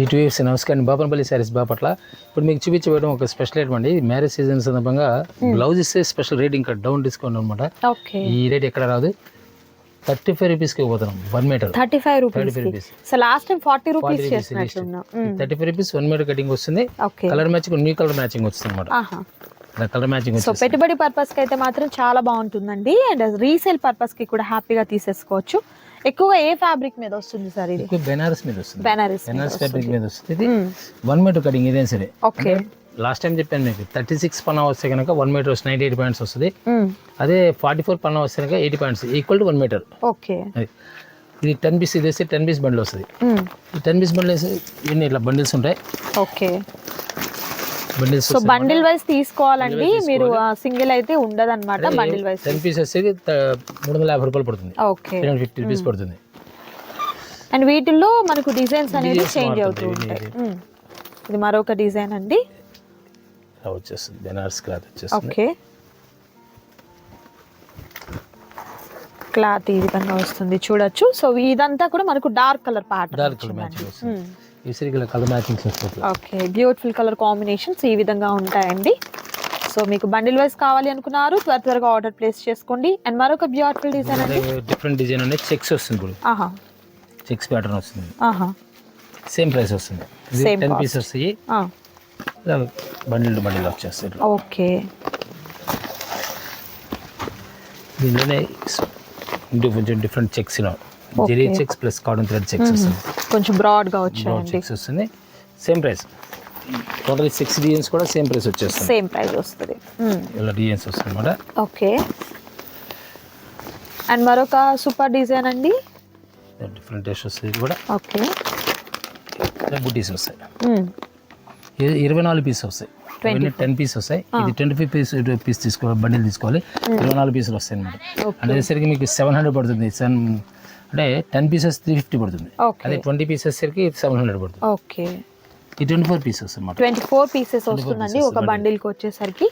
ఈ two years నమస్కారం. బాపనపల్లి శారీస్ బాపట్ల ఇప్పుడు మీకు చూపించబడడం ఒక స్పెషల్ ఐటమ్ అండి. మ్యారేజ్ సీజన్ సందర్భంగా బ్లౌజ్ ఇస్తే స్పెషల్ రేట్ ఇంకా డౌన్ డిస్కౌంట్ అనమాట ఓకే ఈ రేట్ ఎక్కడ రాదు? థర్టీ ఫైవ్ రూపీస్కి పోతున్నాం. One metre thirty five rupees rupees so last time forty rupees thirty five rupees one metre cutting వస్తుంది. Okay colour matching new colour matching వస్తుంది అనమాట కలర్ మ్యాచింగ్ సో పెట్టుబడి పర్పస్కి అయితే మాత్రం చాలా బాగుంటుందండి. అండ్ రీసేల్ పర్పస్కి కూడా హ్యాపీగా తీసేసుకోవచ్చు. ఎక్కువగా ఏ ఫ్యాబ్రిక్ మీద వస్తుంది సార్ ఇది? ఎక్కువ బెనారస్ మీద వస్తుంది. బెనారస్ బెనారస్ ఫ్యాబ్రిక్ మీద వస్తుంది. ఇది వన్ మీటర్ కటింగ్ ఇదేం సరే. ఓకే లాస్ట్ టైం చెప్పాను మీకు థర్టీ సిక్స్ పన్నా వస్తే కనుక వన్ మీటర్ వస్తుంది నైంటీ ఎయిట్ పాయింట్స్ వస్తుంది అదే ఫార్టీ ఫోర్ పన్నా వస్తే కనుక eighty points equal to one metre okay ఇది టెన్ పీస్ ఇది వేస్తే టెన్ పీస్ బండిల్ వస్తుంది. టెన్ పీస్ బండిల్ వేసి ఇట్లా బండిల్స్ ఉంటాయి. ఓకే సో బండిల్ వైజ్ తీసుకోవాలండి. మీరు సింగిల్ అయితే ఉండదు అనమాట బండిల్ వైజ్ టెన్ పీస్ వచ్చేది త- మూడు వందల యాభై రూపాయలు పడుతుంది. ఓకే. ఫిఫ్టీ రూపీస్ పడుతుంది. అండ్ వీటిల్లో మనకు డిజైన్స్ అనేది చేంజ్ అవుతూ ఉంటాయి. ఇది. మరొక డిజైన్ అండి. వచ్చేస్తుంది. బెనారస్ క్లాత్ వచ్చేస్తుంది. ఓకే. క్లాత్ ఈ విధంగా వస్తుంది. చూడొచ్చు. సో ఇదంతా కూడా మనకు dark colour pattern dark colour matching వస్తుంది. ఈ సరిగ్గా కలర్ మ్యాచింగ్స్ వస్తుంది ఓకే బ్యూటిఫుల్ కలర్ కాంబినేషన్స్ ఈ విధంగా ఉంటాయండి. సో మీకు బండిల్ వైస్ కావాలి అనుకున్నారు త్వర త్వరగా ఆర్డర్ ప్లేస్ చేసుకోండి. అండ్ మరొక బ్యూటిఫుల్ డిజైన్ అండి. డిఫరెంట్ డిజైన్ అనేది చెక్స్ వస్తుంది ఇప్పుడు. ఆహా. చెక్స్ ప్యాటర్న్ వస్తుంది. ఆహా. సేమ్ ప్రైస్ వస్తుంది. టెన్. పీస్ వస్తాయి బండిల్ బండిల్ వచ్చేస్తాయి. ఓకే దీనిలోనే కొంచెం different checks zari checks plus cotton thread checks వస్తుంది. కొంచెం బ్రాడ్గా బ్రౌన్ వచ్చాయండి చెక్స్ వస్తుంది. Same price. Total six designs కూడా సేమ్ ప్రైస్ వచ్చేస్తుంది. సేమ్ ప్రైస్ వస్తుంది. ఇలా డిజైన్స్ వస్తుంది అనమాట ఓకే. అండ్ మరొక సూపర్ డిజైన్ అండి? డిఫరెంట్ టేస్ట్ వస్తుంది కూడా. ఓకే. బుటీస్ వస్తాయి. ఇరవై నాలుగు పీస్ వస్తాయి. ఇవన్నీ టెన్ పీస్ వస్తాయి. ఇది ట్వంటీ ఫైవ్ పీస్ పీస్ తీసుకోవాలి బండిల్ తీసుకోవాలి. ఇరవై నాలుగు పీసులు వస్తాయి అనమాట అనేసరికి మీకు సెవెన్ హండ్రెడ్ పడుతుంది. సెవెన్ అంటే టెన్ పీసెస్ త్రీ ఫిఫ్టీ పడుతుంది. అదే ట్వంటీ పీసెస్ సరికి సెవెన్ హండ్రెడ్ పడుతుంది. ఓకే ఈ ట్వంటీ ఫోర్ పీసెస్ అనమాట ట్వంటీ ఫోర్ పీసెస్ వస్తుందండి ఒక బండిల్కి వచ్చేసరికి?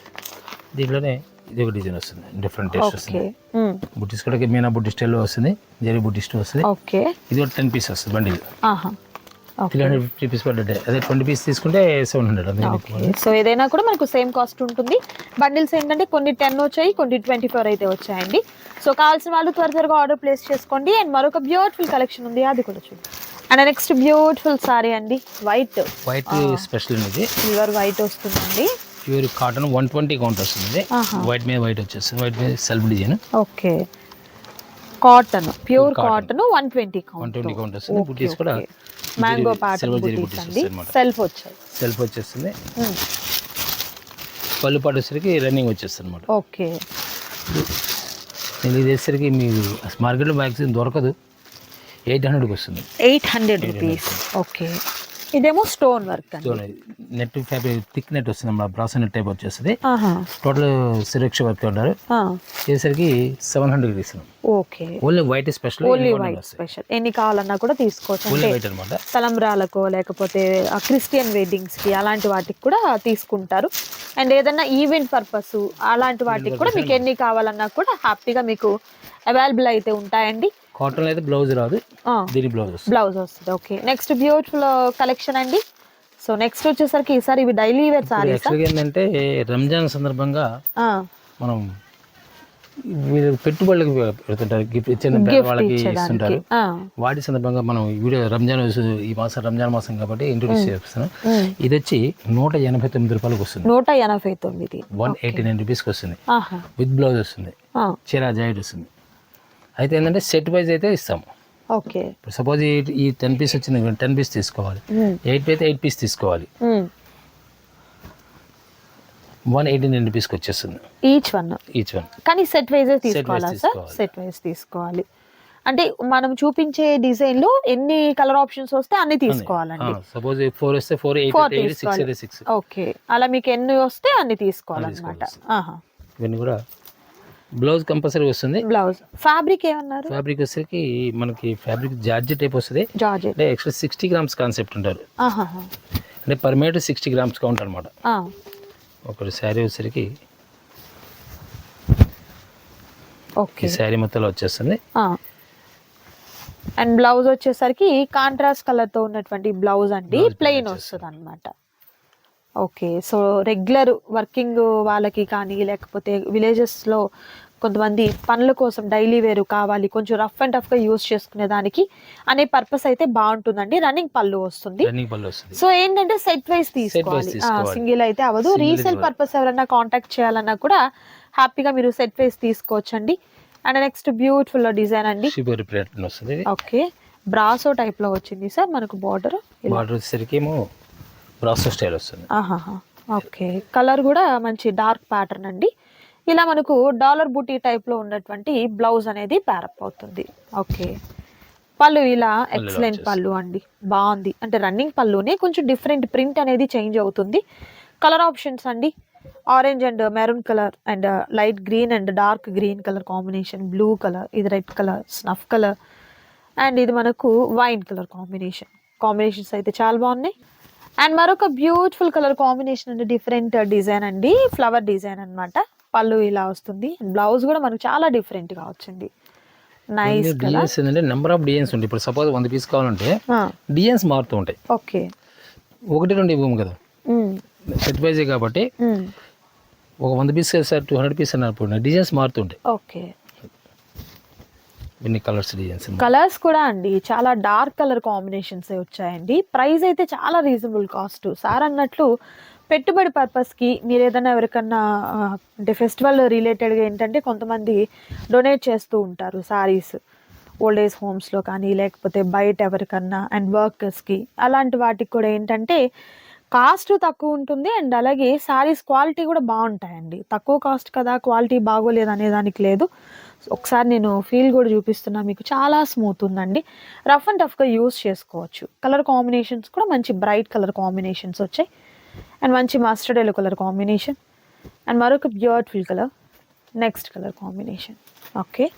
దీంట్లోనే ఇది ఒక డిజైన్ వస్తుంది డిఫరెంట్ టేస్ట్ వస్తుంది. బుట్టీస్ కూడా మీనా బుట్టి స్టైల్లో వస్తుంది జరీ బుట్టి స్టైల్ వస్తుంది. ఓకే ఇది కూడా టెన్ పీస్ వస్తుంది బండిల్ ఆహా. Three hundred fifty piece per day అదే ట్వంటీ పీస్ తీసుకుంటే సెవెన్ హండ్రెడ్ సో ఏదైనా కూడా మనకు సేమ్ కాస్ట్ ఉంటుంది. బండిల్స్ ఏంటంటే కొన్ని టెన్ వచ్చాయి కొన్ని ట్వంటీ ఫోర్ అయితే వచ్చాయండి. సో కావాల్సిన వాళ్ళు త్వర త్వరగా ఆర్డర్ ప్లేస్ చేసుకోండి. అండ్ మరొక బ్యూటిఫుల్ కలెక్షన్ ఉంది. అది కూడా చూడండి అండ్ నెక్స్ట్ బ్యూటిఫుల్ సారీ అండి. వైట్ వైట్ స్పెషల్ ఇది సిల్వర్ వైట్ వస్తుందండి. Pure cotton one twenty count వస్తుంది. వైట్ మీద వైట్ వచ్చేస్తుంది. వైట్ మీద self design okay. Cotton pure. Cotton one twenty one count twenty count వస్తుంది. కూడా మ్యాంగో బుటీస్ బుట్టీస్ సెల్ఫ్ వచ్చాయి సెల్ఫ్ వచ్చేస్తుంది. మ్మ్. పళ్ళు పాటు వచ్చేసరికి రన్నింగ్ వచ్చేస్తుంది అనమాట. ఓకే. నేను ఇది వేసరికి మీకు మార్కెట్లో మ్యాక్సిమం దొరకదు. ఎయిట్ హండ్రెడ్కి వస్తుంది. ఎయిట్ హండ్రెడ్ రూపీస్ ఓకే ఇదేమో stone work net fabric thick net వస్తుంది అన్నమాట బ్రాస్ నెట్ టైప్ వచ్చేస్తుంది. టోటల్ సురక్ష వర్క్ ఆ, చేసరికి సెవెన్ హండ్రెడ్ ఇస్తున్నాం. Okay only white special only white special ఎన్ని కావాలన్నా కూడా తీసుకోవచ్చు. ఓన్లీ వైట్ అనమాట తలంబ్రాలకో లేకపోతే క్రిస్టియన్ వెడ్డింగ్స్కి అలాంటి వాటికి కూడా తీసుకుంటారు. అండ్ ఏదన్నా ఈవెంట్ పర్పస్ అలాంటి వాటికి కూడా మీకు ఎన్ని కావాలన్నా కూడా హ్యాపీగా మీకు అవైలబుల్ అయితే ఉంటాయండి. కాటన్ అయితే బ్లౌజ్ రాదు. దీని బ్లౌజ్ బ్లౌజ్ వస్తుంది. ఓకే. నెక్స్ట్ బ్యూటిఫుల్ కలెక్షన్ అండి. సో నెక్స్ట్ వచ్చేసరికి ఈసారి ఇవి డైలీ వేర్ సారీస్ యాక్చువల్గా ఏంటంటే రంజాన్ సందర్భంగా మనం పెట్టుబడులకు పెడుతుంటారు. గిఫ్ట్ వాళ్ళకి ఇస్తుంటారు. వాటి సందర్భంగా మనం వీడియో రంజాన్ ఈ మాసం రంజాన్ మాసం కాబట్టి ఇంట్రొడ్యూస్ చేస్తున్నాం. ఇది వచ్చి నూట ఎనభై తొమ్మిది రూపాయలకు వస్తుంది. నూట ఎనభై తొమ్మిది. వన్ ఎయిటీ నైన్ రూపీస్కి వస్తుంది. విత్ బ్లౌజ్ వస్తుంది. చీరా జాకెట్ వస్తుంది. అయితే ఏంటంటే సెట్ వైజ్ అయితే ఇస్తాము. ఓకే. ఇప్పుడు సపోజ్ ఈ టెన్ పీస్ వచ్చింది టెన్ పీస్ తీసుకోవాలి. ఎయిట్ అయితే ఎయిట్ పీస్ తీసుకోవాలి. వన్ ఎయిటీ నైన్ రూపీస్కి వచ్చేస్తుంది. ఈచ్ వన్ ఈచ్ వన్ కానీ సెట్ వైజే తీసుకోవాలా సార్. సెట్ వైజ్ తీసుకోవాలి. అంటే మనం చూపించే డిజైన్లో ఎన్ని కలర్ ఆప్షన్స్ వస్తే అన్ని తీసుకోవాలండి. సపోజ్ ఫోర్ వస్తే four eight eight six okay. అలా మీకు ఎన్ని వస్తే అన్ని తీసుకోవాలన్నమాట. ఇవన్నీ కూడా బ్లౌజ్ కంపల్సరీ వస్తుంది. బ్లౌజ్. ఫ్యాబ్రిక్ ఏమన్నారు? ఫ్యాబ్రిక్ వచ్చేసరికి మనకి ఫ్యాబ్రిక్ జార్జెట్ టైప్ వస్తుంది. జార్జెట్. అంటే ఎక్స్ట్రా సిక్స్టీ గ్రామ్స్ కాన్సెప్ట్ ఉంటారు. అంటే per metre sixty grams count అనమాట ఒకటి శారీ వచ్చేసరికి ఓకే. శారీ మొత్తంలో వచ్చేస్తుంది. అండ్ బ్లౌజ్ వచ్చేసరికి కాంట్రాస్ట్ కలర్తో ఉన్నటువంటి బ్లౌజ్ అండి. ప్లెయిన్ వస్తుంది అనమాట ఓకే. సో రెగ్యులర్ వర్కింగ్ వాళ్ళకి కానీ లేకపోతే విలేజెస్లో కొంతమంది పనుల కోసం డైలీ వేరు కావాలి కొంచెం రఫ్ అండ్ టఫ్గా యూస్ చేసుకునే దానికి అనే పర్పస్ అయితే బాగుంటుందండి. రన్నింగ్ పళ్ళు వస్తుంది. సో ఏంటంటే సెట్ వైస్ తీసుకోవాలి. సింగిల్ అయితే అవ్వదు. రీసేల్. పర్పస్ ఎవరైనా కాంటాక్ట్ చేయాలన్నా కూడా హ్యాపీగా మీరు సెట్ వైస్ తీసుకోవచ్చండి. అండ్ నెక్స్ట్ బ్యూటిఫుల్ డిజైన్ అండి. ఓకే. బ్రాసో టైప్లో వచ్చింది సార్ మనకు బార్డర్. బార్డర్ వచ్చేసరికి ఏమో బ్రాసో స్టైల్ వస్తుంది. ఓకే. కలర్ కూడా మంచి డార్క్ ప్యాటర్న్ అండి. ఇలా మనకు డాలర్ బూటీ టైప్లో ఉన్నటువంటి బ్లౌజ్ అనేది ప్యారప్ అవుతుంది. ఓకే. పళ్ళు ఇలా ఎక్సలెంట్. పళ్ళు అండి. బాగుంది. అంటే రన్నింగ్ పళ్ళునే కొంచెం డిఫరెంట్ ప్రింట్ అనేది చేంజ్ అవుతుంది. కలర్ ఆప్షన్స్ అండి. Orange and maroon colour and light green and dark green colour combination blue colour ఇది red colour snuff colour and ఇది మనకు వైన్ కలర్ కాంబినేషన్. కాంబినేషన్స్ అయితే చాలా బాగున్నాయి. అండ్ మరొక బ్యూటిఫుల్ కలర్ కాంబినేషన్ అండి డిఫరెంట్ డిజైన్ అండి. ఫ్లవర్ డిజైన్ అన్నమాట. పళ్ళు ఇలా వస్తుంది. బ్లౌజ్ కూడా మనకు చాలా డిఫరెంట్గా వచ్చింది. నైస్ డిజైన్స్ ఏంటంటే నెంబర్ ఆఫ్ డిజైన్స్ ఉంటాయి ఇప్పుడు సపోజ్ వంద పీస్ కావాలంటే డిజైన్స్ మారుతూ ఉంటాయి. ఓకే. ఒకటి రెండు ఇవ్వము కదా. సెట్ వైజే కాబట్టి ఒక వంద piece sir two hundred piece అన్నప్పుడు డిజైన్స్ మారుతుంటాయి ఓకే. ఎన్ని కలర్స్ డిజైన్స్ కలర్స్ కూడా అండి చాలా డార్క్ కలర్ కాంబినేషన్స్ వచ్చాయండి. ప్రైస్ అయితే చాలా రీజనబుల్ కాస్ట్. సార్ అన్నట్లు పెట్టుబడి పర్పస్కి మీరు ఏదైనా ఎవరికన్నా అంటే ఫెస్టివల్ రిలేటెడ్గా ఏంటంటే కొంతమంది డొనేట్ చేస్తూ ఉంటారు సారీస్. ఓల్డ్ ఏజ్ హోమ్స్లో కానీ లేకపోతే బయట ఎవరికన్నా అండ్ వర్కర్స్కి. అలాంటి వాటికి కూడా ఏంటంటే కాస్ట్ తక్కువ ఉంటుంది అండ్ అలాగే శారీస్ క్వాలిటీ కూడా బాగుంటాయండి. తక్కువ కాస్ట్ కదా క్వాలిటీ బాగోలేదు అనే దానికి లేదు. ఒకసారి నేను ఫీల్ కూడా చూపిస్తున్నా. మీకు చాలా స్మూత్ ఉందండి. రఫ్ అండ్ టఫ్గా యూస్ చేసుకోవచ్చు. కలర్ కాంబినేషన్స్ కూడా మంచి బ్రైట్ కలర్ కాంబినేషన్స్ వచ్చాయి. అండ్ మంచి mustard yellow colour combination. And మరొక beautiful colour next colour combination. Okay.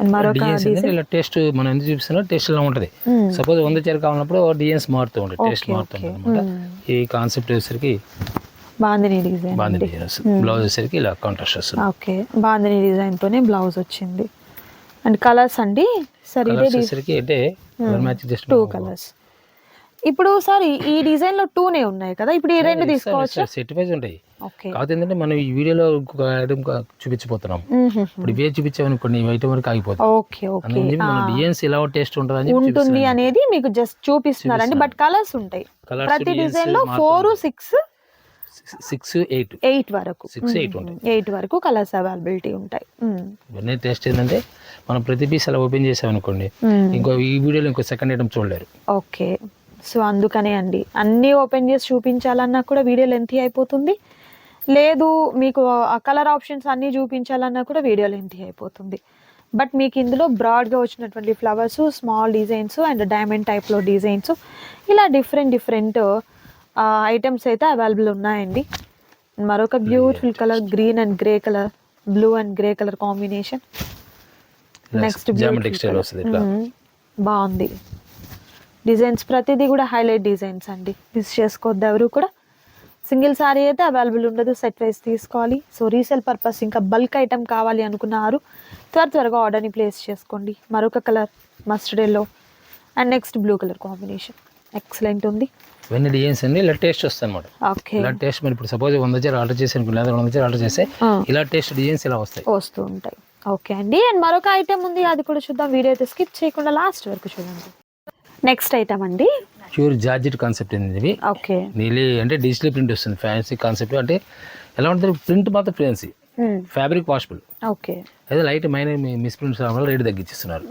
And మరొక. ఇలా టేస్ట్ మనం ఎందుకు చూపిస్తున్నా టేస్ట్ ఇలా ఉంటుంది. సపోజ్ వంద చీర కావాలన్నప్పుడు డిజైన్స్ మారుతూ ఉంటాయి టేస్ట్ మారుతూ. ఉంటుంది. ఈ కాన్సెప్ట్ వచ్చేసరికి బాందిని డిజైన్ అండి. డిజైన్ వస్తుంది బ్లౌజ్ వచ్చేసరికి ఇలా కాంట్రాస్ట్ వస్తుంది. ఓకే. బాందిని డిజైన్ తోనే బ్లౌజ్ వచ్చింది. అండ్ కలర్స్ అండి? సార్ ఇదే వచ్చేసరికి అంటే టూ కలర్స్ ఇప్పుడు సార్ ఈ- డిజైన్లో టూనే ఉన్నాయి కదా? ఇప్పుడు ఈ రెండు తీసుకోవచ్చు? సెట్ వైజ్ ఉంటాయి. ఓకే. కాకపోతే ఏంటంటే మనం ఈ వీడియోలో ఇంకొక ఐటమ్ చూపించిపోతున్నాం ఇప్పుడు ఇవే చూపించామనుకోండి ఈ ఐటమ్ వరకు ఆగిపోతుంది ఓకే ఓకే. మన డిజైన్స్ ఎలా టేస్ట్ ఉంటుంది ఉంటుంది అనేది మీకు జస్ట్ చూపిస్తున్నారండి బట్ కలర్స్ ఉంటాయి. ప్రతి డిజైన్లో four six six eight. Eight వరకు. సిక్స్ ఎయిట్ ఉంటాయి. ఎయిట్ వరకు కలర్స్ అవైలబిలిటీ ఉంటాయి. ఇవన్నీ టేస్ట్ ఏంటంటే మనం ప్రతి పీస్ అలా ఓపెన్ చేసామనుకోండి. ఇంకో ఈ వీడియోలో ఇంకో సెకండ్ ఐటమ్ చూడలేరు. ఓకే. సో అందుకనే అండి అన్నీ ఓపెన్ చేసి చూపించాలన్నా కూడా వీడియో లెంతీ అయిపోతుంది. లేదు మీకు ఆ కలర్ ఆప్షన్స్ అన్నీ చూపించాలన్నా కూడా వీడియో లెంతీ అయిపోతుంది. బట్ మీకు ఇందులో బ్రాడ్గా వచ్చినటువంటి flowers small designs and diamond టైప్లో డిజైన్స్ ఇలా డిఫరెంట్ డిఫరెంట్ ఐటమ్స్ అయితే అవైలబుల్ ఉన్నాయండి. మరొక beautiful colour green and grey colour blue and grey colour combination next బాగుంది. డిజైన్స్ ప్రతిదీ కూడా హైలైట్ డిజైన్స్ అండి. మిస్ చేసుకోవద్దు ఎవరు కూడా. సింగిల్ సారీ అయితే అవైలబుల్ ఉండదు. సెట్ వైస్ తీసుకోవాలి. సో రీసేల్ పర్పస్ ఇంకా బల్క్ ఐటమ్ కావాలి అనుకున్నారు. త్వర త్వరగా ఆర్డర్ని ప్లేస్ చేసుకోండి. మరొక colour mustard yellow and next blue colour combination excellent ఉంది. ఇవన్నీ డిజైన్స్ అండి ఇలా టేస్ట్ వస్తుంది అనమాట ఓకే. ఇలా టేస్ట్ మరి ఇప్పుడు సపోజ్ వంద చీర ఆర్డర్ చేసి లేదా వంద చీర ఆర్డర్ చేస్తే ఇలా టేస్ట్ డిజైన్స్ ఇలా వస్తాయి. వస్తూ ఉంటాయి. ఓకే అండి. అండ్ మరొక ఐటమ్ ఉంది అది కూడా చూద్దాం. వీడియో అయితే స్కిప్ చేయకుండా లాస్ట్ వరకు చూడండి. నెక్స్ట్ ఐటమ్ అండి. ప్యూర్ జార్జెట్ కాన్సెప్ట్ ఏంది ఇవి ఓకే. నీలి అంటే డిజిటల్ ప్రింట్ వస్తుంది ఫ్యాన్సీ కాన్సెప్ట్ అంటే ఎలా ఉంటుంది? ప్రింట్ మాత్రం ఫ్యాన్సీ ఫ్యాబ్రిక్ వాషబుల్ ఓకే. అదే లైట్ మైన మిస్ ప్రింట్స్ రావడం రేట్ తగ్గించిస్తున్నారు.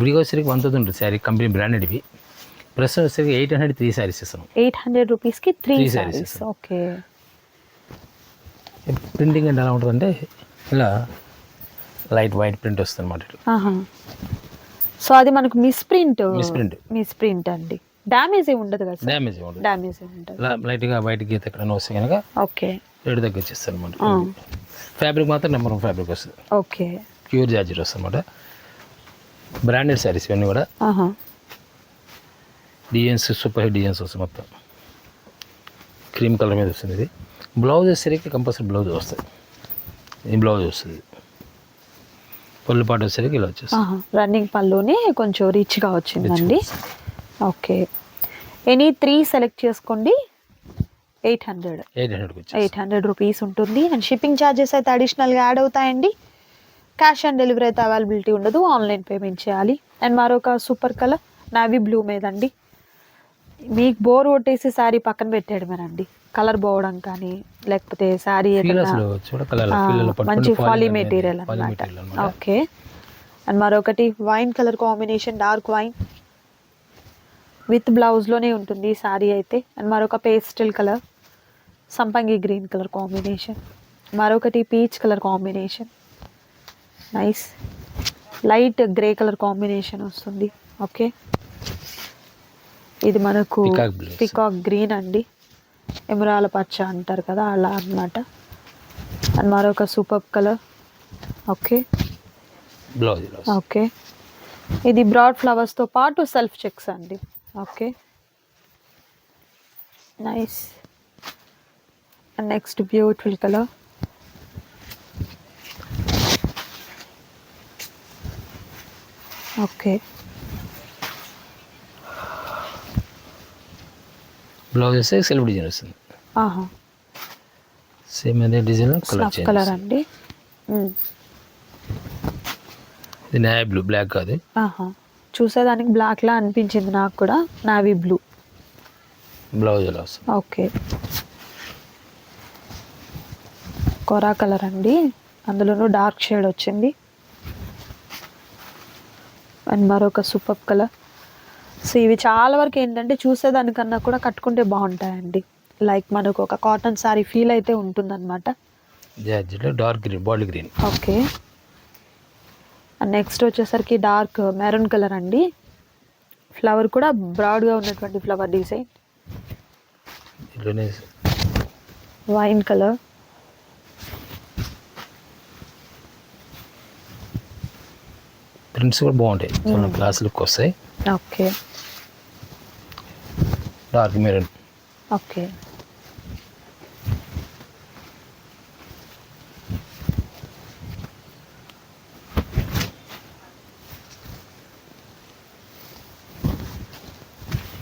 విడిగా వచ్చేసరికి వన్ థౌసండ్ ఉంటుంది శారీ కంపెనీ బ్రాండెడ్ ఇవి. ప్రస్తుతం వచ్చేసరికి ఎయిట్ హండ్రెడ్ త్రీ శారీస్ ఇస్తాం ఎయిట్ హండ్రెడ్ రూపీస్కి త్రీ సారీస్. ఓకే. ప్రింటింగ్ అంటే ఎలా ఉంటుందంటే ఇలా లైట్ వైట్ ప్రింట్ వస్తుంది అనమాట సో అది మనకు miss print. Misprint. Miss print అండి. డ్యామేజ్ ఏమి ఉండదు కదా డ్యామేజ్ ఉంటుంది డ్యామేజ్ ఏమి ఉండదు. లైట్గా వైట్ గీత ఎక్కడైనా వస్తే కనుక ఓకే. రేటు తగ్గించేస్తారు అనమాట ఫ్యాబ్రిక్ మాత్రం నెంబర్ వన్ ఫ్యాబ్రిక్ వస్తుంది. ఓకే. ప్యూర్ జార్జెట్ వస్తుంది అనమాట బ్రాండెడ్ శారీస్ ఇవన్నీ కూడా. డిజైన్స్ సూపర్ హిట్ డిజైన్స్ వస్తుంది మొత్తం. క్రీమ్ కలర్ మీద వస్తుంది ఇది. బ్లౌజ్ వచ్చేసరికి కంపల్సరీ బ్లౌజ్ వస్తుంది ఈ బ్లౌజ్ వస్తుంది. పళ్ళు పాటు వచ్చేసరికి ఇలా వచ్చేస్తుంది. రన్నింగ్ పళ్ళుని కొంచెం రిచ్గా వచ్చిందండి. ఓకే. ఎనీ త్రీ సెలెక్ట్ చేసుకోండి. ఎయిట్ హండ్రెడ్ ఎయిట్ వచ్చేసి ఎయిట్ హండ్రెడ్ రూపీస్ ఉంటుంది. అండ్ షిప్పింగ్ ఛార్జెస్ అయితే అడిషనల్గా యాడ్ అవుతాయండి. క్యాష్ ఆన్ డెలివరీ అయితే అవైలబిలిటీ ఉండదు. ఆన్లైన్ పేమెంట్ చేయాలి. అండ్ మరొక సూపర్ కలర్ నావీ బ్లూ మీదండి. మీకు బోర్ కొట్టేసి శారీ పక్కన పెట్టేయడమేనండి కలర్ పోవడం కానీ లేకపోతే శారీ మంచి ఫాలీ మెటీరియల్ అనమాట ఓకే అండ్ మరొకటి wine colour combination dark wine with బ్లౌజ్లోనే ఉంటుంది శారీ అయితే. అండ్ మరొక పేస్టల్ కలర్ సంపంగి గ్రీన్ కలర్ కాంబినేషన్ మరొకటి peach colour combination nice light grey colour combination వస్తుంది. ఓకే ఇది మనకు. పికాక్ గ్రీన్ అండి. ఎమరాల పచ్చ అంటారు కదా అలా అన్నమాట. అండ్ మరొక సూపర్ కలర్ ఓకే. ఓకే. ఇది బ్రాడ్ ఫ్లవర్స్తో పాటు సెల్ఫ్ చెక్స్ అండి. Okay. Nice and next beautiful colour okay. Blouse వస్తే సెల్ఫ్ డిజైన్ వస్తుంది. ఆహా. సేమ్ అదే డిజైన్ కలర్ అండి. ఇది నాయ్ బ్లూ బ్లాక్ కాదు. ఆహా. చూసేదానికి black లా అనిపించింది నాకు కూడా. నావీ బ్లూ బ్లౌజ్ ఇలా వస్తుంది? ఓకే. కొరా కలర్ అండి. అందులోనూ డార్క్ షేడ్ వచ్చింది. అండ్ మరొక సూపర్ కలర్ సో ఇవి చాలా వరకు ఏంటంటే చూసేదానికన్నా కూడా కట్టుకుంటే బాగుంటాయండి. లైక్ మనకు ఒక కాటన్ సారీ ఫీల్ అయితే ఉంటుందన్నమాట. Dark green body green okay next వచ్చేసరికి డార్క్ మెరూన్ కలర్ అండి. ఫ్లవర్ కూడా బ్రాడ్గా ఉన్నటువంటి flower design wine colour prints కూడా బాగుంటాయి. క్లాస్ లుక్ వస్తాయి. Okay dark maroon okay.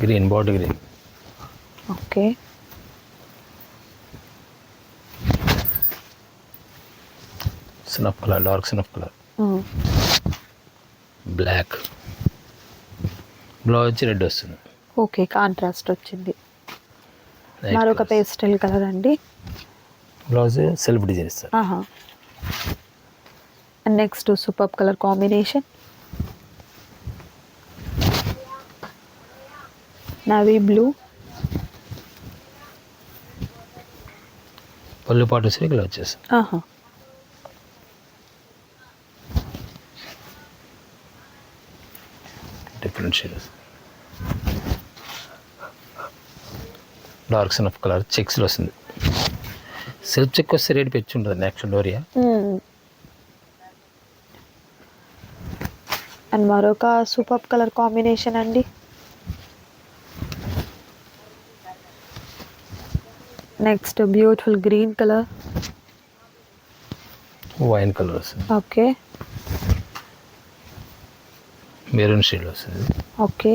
Green body green okay. Snuff colour dark snuff colour. Black blouse వచ్చి red వస్తుంది. ఓకే కాంట్రాస్ట్ వచ్చింది. మరొక పేస్టల్ కలర్ అండి. బ్లౌజ్ సెల్ఫ్ డిజైన్ ఇస్తారు. And next super colour combination. Navy blue. పళ్ళు పాటు వచ్చి ఇలా వచ్చేస్తుంది ఆహా. Different shades dark snuff colour చెక్స్లో వస్తుంది. సెల్ఫ్ చెక్ వస్తే రేట్ పెంచి ఉంటుంది నెక్స్ట్ డోరియా అండ్ మరొక సూపర్ కలర్ కాంబినేషన్ అండి. Next beautiful green colour wine colour వస్తుంది. ఓకే మెరూన్ షేడ్ వస్తుంది. ఓకే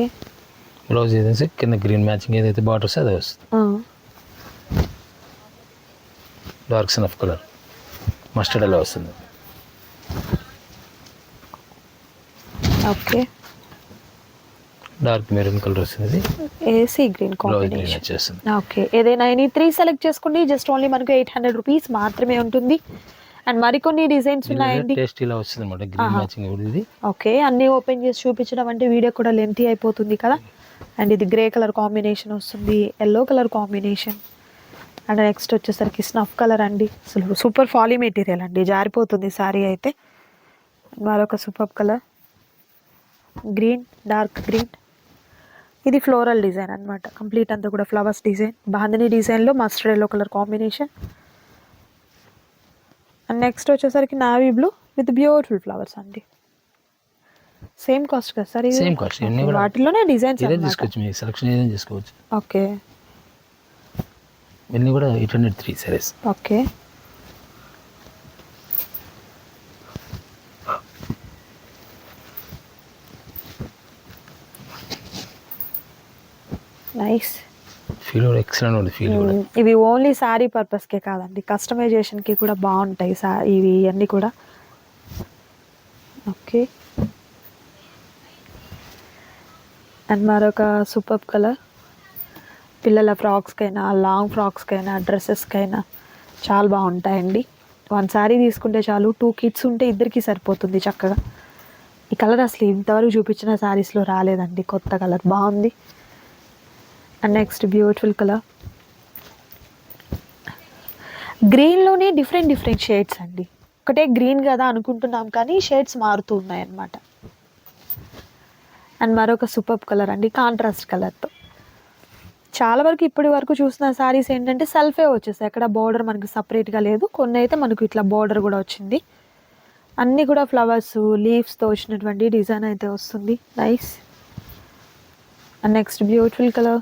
బ్లౌజ్ ఏదైతే కింద గ్రీన్ మ్యాచింగ్ ఏదైతే బార్డర్ వస్తే అదే వస్తుంది. డార్క్ స్నఫ్ కలర్ మస్టర్డ్ అలా వస్తుంది. ఓకే. డార్క్ మెరూన్ కలర్ వస్తుంది. ఏసీ గ్రీన్ కాంబినేషన్ వచ్చేస్తుంది. ఓకే. ఏదైనా ఎనీ త్రీ సెలెక్ట్ చేసుకోండి. జస్ట్ ఓన్లీ మనకు ఎయిట్ హండ్రెడ్ రూపీస్ మాత్రమే ఉంటుంది. అండ్ మరికొన్ని డిజైన్స్ ఉన్నాయండి. టేస్ట్ ఇలా వస్తుంది అనమాట గ్రీన్. మ్యాచింగ్ ఇది. ఓకే. అన్నీ ఓపెన్ చేసి చూపించడం అంటే వీడియో కూడా లెంతీ అయిపోతుంది కదా. అండ్ ఇది గ్రే కలర్ కాంబినేషన్ వస్తుంది yellow colour combination. And next వచ్చేసరికి స్నఫ్ కలర్ అండి. అసలు సూపర్ ఫాలీ మెటీరియల్ అండి. జారిపోతుంది శారీ అయితే. మరొక super colour. Green dark green. ఇది ఫ్లోరల్ డిజైన్ అన్నమాట. కంప్లీట్ అంతా కూడా ఫ్లవర్స్ డిజైన్. బాందని డిజైన్లో mustard yellow colour combination. And next వచ్చేసరికి navy blue with beautiful flowers అండి. సేమ్ కాస్ట్ కదా సార్? సేమ్ కాస్ట్ ఇవన్నీ కూడా వాటిలోనే డిజైన్ ఏదైనా తీసుకోవచ్చు మీరు సెలక్షన్ ఏదైనా తీసుకోవచ్చు. ఓకే. ఇవన్నీ కూడా eight hundred three saris okay. Nice feel కూడా ఎక్సలెంట్ ఉంది ఫీల్ ఇవి ఓన్లీ సారీ పర్పస్కే కాదండి కస్టమైజేషన్కి కూడా బాగుంటాయి సా ఇవి అన్నీ కూడా. ఓకే. అండ్ మరొక సూపర్ కలర్. పిల్లల ఫ్రాక్స్కైనా లాంగ్ ఫ్రాక్స్కైనా డ్రెస్సెస్కైనా చాలా బాగుంటాయండి. వన్ శారీ తీసుకుంటే చాలు టూ కిడ్స్ ఉంటే ఇద్దరికి సరిపోతుంది చక్కగా. ఈ కలర్ అసలు ఇంతవరకు చూపించిన శారీస్లో రాలేదండి కొత్త కలర్. బాగుంది. And next beautiful colour. గ్రీన్లోనే different different shades అండి. ఒకటే గ్రీన్ కదా అనుకుంటున్నాం కానీ షేడ్స్ మారుతూ ఉన్నాయి అన్నమాట అండ్ మరొక సూపర్ కలర్ అండి కాంట్రాస్ట్ కలర్తో చాలా వరకు ఇప్పటి వరకు చూసిన శారీస్ ఏంటంటే సెల్ఫే వచ్చేసాయి. ఎక్కడ బార్డర్ మనకి సపరేట్గా లేదు. కొన్ని అయితే మనకు ఇట్లా బార్డర్ కూడా వచ్చింది. అన్నీ కూడా ఫ్లవర్స్ లీవ్స్తో వచ్చినటువంటి డిజైన్ అయితే వస్తుంది. Nice and next beautiful colour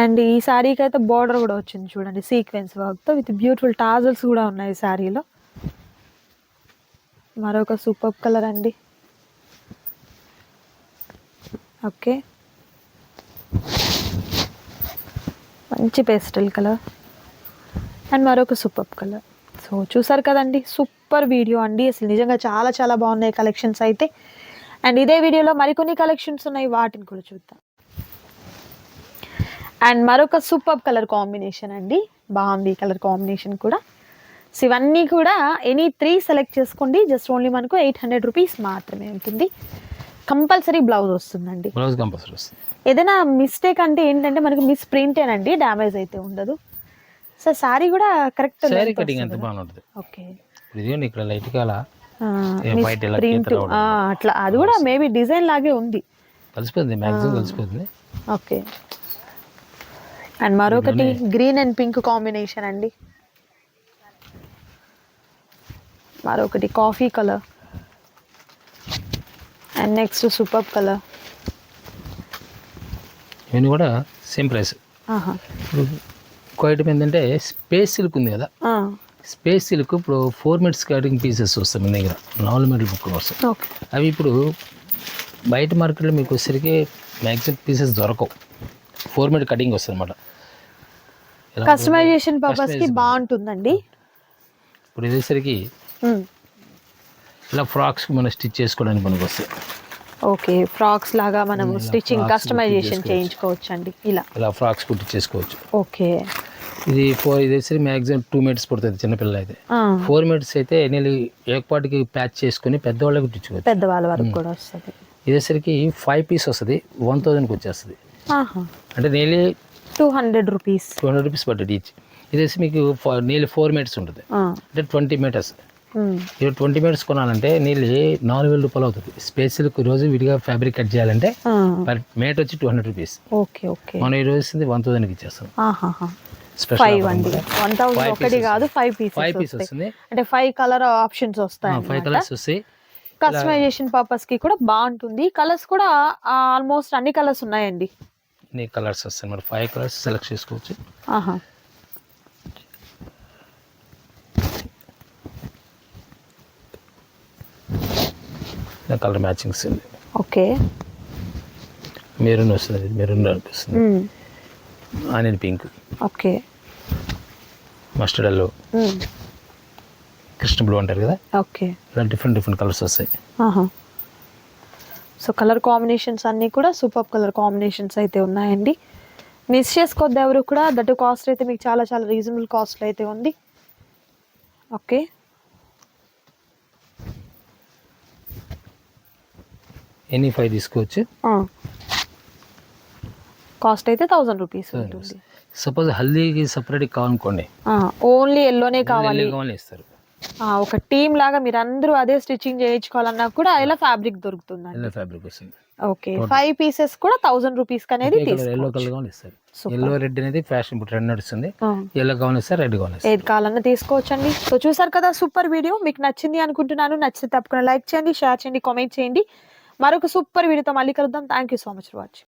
and ఈ శారీకి అయితే బార్డర్ కూడా వచ్చింది చూడండి సీక్వెన్స్ వర్క్తో విత్ బ్యూటిఫుల్ టాజల్స్ కూడా ఉన్నాయి శారీలో మరొక సూపర్ కలర్ అండి. ఓకే. మంచి పేస్టల్ కలర్. అండ్ మరొక సూపర్ కలర్. సో చూసారు కదండి సూపర్ వీడియో అండి. అసలు నిజంగా చాలా చాలా బాగున్నాయి కలెక్షన్స్ అయితే. అండ్ ఇదే వీడియోలో మరికొన్ని కలెక్షన్స్ ఉన్నాయి వాటిని కూడా చూద్దాం. అండ్ మరొక సూపర్ కలర్ కాంబినేషన్ అండి. బాగుంది కలర్ కాంబినేషన్ కూడా. సో ఇవన్నీ కూడా ఎనీ త్రీ సెలెక్ట్ చేసుకోండి. జస్ట్ ఓన్లీ మనకు ఎయిట్ హండ్రెడ్ రూపీస్ మాత్రమే ఉంటుంది. కంపల్సరీ బ్లౌజ్ వస్తుందండి. బ్లౌజ్ కంపల్సరీ వస్తుంది. ఏదైనా మిస్టేక్ అంటే ఏంటంటే మనకు మిస్ ప్రింటేనండి డ్యామేజ్ అయితే ఉండదు. సో సారీ కూడా కరెక్ట్ శారీ కటింగ్ ఎంత బాగుంటుంది ఓకే ఇదిగోండి ఇక్కడ లైట్ కాల ప్రింట్. అట్లా అది కూడా మేబీ డిజైన్ లాగే ఉంది. కలిసిపోతుంది మ్యాక్సిమం కలిసిపోతుంది ఓకే అండ్ మరొకటి గ్రీన్ అండ్ పింక్ కాంబినేషన్ అండి. మరొకటి coffee colour and next super colour ఇవన్నీ కూడా సేమ్ ప్రైస్ ఇప్పుడు ఇంకో ఐటమ్ ఏంటంటే స్పేస్ సిల్క్ ఉంది కదా. స్పేస్ సిల్క్ ఇప్పుడు ఫోర్ మీటర్స్ కటింగ్ పీసెస్ వస్తాయి మన దగ్గర. నాలుగు మీటర్ బుక్ వస్తాయి. అవి ఇప్పుడు బయట మార్కెట్లో మీకు వచ్చేసరికి మ్యాక్సిమం పీసెస్ దొరకవు. ఫోర్ మీటర్ కటింగ్ వస్తుంది అనమాట కస్టమైజేషన్ పర్పస్కి బాగుంటుందండి. ఇప్పుడు ఇదేసరికి ఇలా ఫ్రాక్స్కి మనం స్టిచ్ చేసుకోవడానికి మనకు వస్తాయి. ఓకే ఫ్రాక్స్ లాగా ఇలా స్టిచ్చింగ్ కస్టమైజేషన్. చేయించుకోవచ్చు అండి ఇలా. ఇలా ఫ్రాక్స్ కుట్టి చేసుకోవచ్చు. ఓకే. ఇది ఫోర్ ఇదేసరికి మ్యాక్సిమం టూ మీటర్స్ పడుతుంది చిన్నపిల్లలు అయితే ఫోర్ మీటర్స్ అయితే నీళ్ళు ఏకపాటికి ప్యాచ్ చేసుకొని పెద్దవాళ్ళకి కుట్టించుకోవచ్చు. పెద్దవాళ్ళ వరకు కూడా వస్తుంది. ఇదేసరికి ఫైవ్ పీస్ వస్తుంది వన్ థౌజండ్కి వచ్చేస్తుంది. అంటే నీళ్ళు two hundred rupees. Two hundred rupees పడ్డది ఈచ్ ఇదేసి మీకు నీళ్ళు ఫోర్ మీటర్స్ ఉంటుంది. అంటే ట్వంటీ మీటర్స్. ఇప్పుడు ట్వంటీ మీటర్స్ కొనాలంటే నీళ్ళు నాలుగు వేల రూపాయలు అవుతుంది. స్పేషల్కి రోజు విడిగా ఫ్యాబ్రిక్ కట్ చేయాలంటే పర్ మేట్ వచ్చి two hundred rupees okay okay. మనం ఈ రోజు వన్ థౌసండ్కి ఇచ్చేస్తాం. ఫైవ్ అండి వన్ థౌసండ్ ఒకటి కాదు ఫైవ్ ఫైవ్ పీస్ వస్తుంది. అంటే ఫైవ్ కలర్ ఆప్షన్స్ వస్తాయి ఫైవ్ కలర్స్ వస్తాయి. కస్టమైజేషన్ పర్పస్కి కూడా బాగుంటుంది. కలర్స్ కూడా ఆల్మోస్ట్ అన్ని కలర్స్ ఉన్నాయండి. నీ కలర్స్ వస్తాయి. మరి ఫైవ్ కలర్స్ సెలెక్ట్ చేసుకోవచ్చు. కలర్ మ్యాచింగ్ వస్తుంది ఓకే. మెరూన్ వస్తుంది మెరూన్ వస్తుంది. Onion pink. Okay. Mustard yellow. Krishna blue అంటారు కదా? ఓకే. ఇలా డిఫరెంట్ డిఫరెంట్ కలర్స్ వస్తాయి. సో కలర్ కాంబినేషన్స్ అన్నీ కూడా సూపర్ కలర్ కాంబినేషన్స్ అయితే ఉన్నాయండి. మిస్ చేసుకోవద్దు ఎవరు కూడా. దట్ కాస్ట్ అయితే మీకు చాలా చాలా రీజనబుల్ కాస్ట్లో అయితే ఉంది. ఓకే. ఎనీ ఫైవ్ తీసుకోవచ్చు. కాస్ట్ అయితే థౌజండ్ రూపీస్ ఉంటుంది. సపోజ్ హల్దీకి సపరేట్ కావాలనుకోండి ఓన్లీ ఎల్లోనే కావాలి. ఇస్తారు. ఒక టీమ్ లాగా మీరు అందరూ అదే స్టిచ్చింగ్ చేయించుకోవాలన్నా కూడా ఇలా ఫ్యాబ్రిక్ దొరుకుతుందండి. ఎల్లో ఫ్యాబ్రిక్ వస్తుంది. ఓకే ఫైవ్ పీసెస్ కూడా థౌజండ్ రూపీస్ అనేది ఎల్లో కలర్ కావాలి ఇస్తారు. ఎల్లో రెడ్ అనేది ఫ్యాషన్ ఇప్పుడు ట్రెండ్ నడుస్తుంది. ఎల్లో కావాలి ఇస్తారు రెడ్ కావాలి ఏది కావాలన్నా తీసుకోవచ్చండి. సో చూసారు కదా సూపర్ వీడియో మీకు నచ్చింది అనుకుంటున్నాను. నచ్చితే తప్పకుండా లైక్ చేయండి షేర్ చేయండి కామెంట్ చేయండి. మరొక సూపర్ వీడియోతో మళ్ళీ కలుద్దాం thank you so much for watching